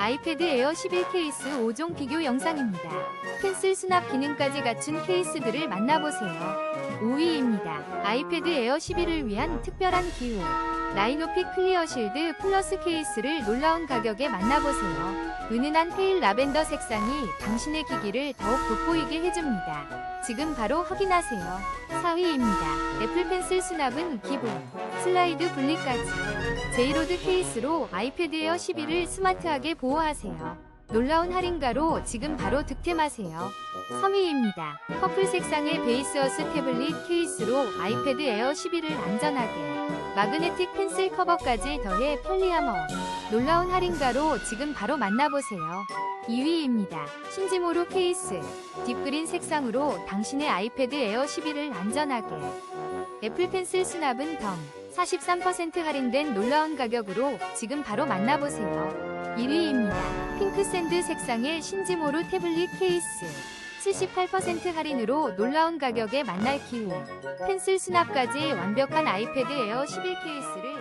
아이패드 에어 11 케이스 5종 비교 영상입니다. 펜슬 수납 기능까지 갖춘 케이스들을 만나보세요. 5위입니다. 아이패드 에어 11을 위한 특별한 기호. 라이노픽 클리어 실드 플러스 케이스를 놀라운 가격에 만나보세요. 은은한 페일 라벤더 색상이 당신의 기기를 더욱 돋보이게 해줍니다. 지금 바로 확인하세요. 4위입니다. 애플 펜슬 수납은 기본, 슬라이드 분리까지. 제이로드 케이스로 아이패드 에어 11을 스마트하게 보호하세요. 놀라운 할인가로 지금 바로 득템하세요. 3위입니다. 퍼플 색상의 베이스어스 태블릿 케이스로 아이패드 에어 11을 안전하게. 마그네틱 펜슬 커버까지 더해 편리함 업. 놀라운 할인가로 지금 바로 만나보세요. 2위입니다. 신지모로 케이스. 딥그린 색상으로 당신의 아이패드 에어 11을 안전하게. 애플 펜슬 수납은 덤. 43% 할인된 놀라운 가격으로 지금 바로 만나보세요. 1위입니다. 핑크 샌드 색상의 신지모로 태블릿 케이스. 78% 할인으로 놀라운 가격에 만날 기호. 펜슬 수납까지 완벽한 아이패드 에어 11 케이스를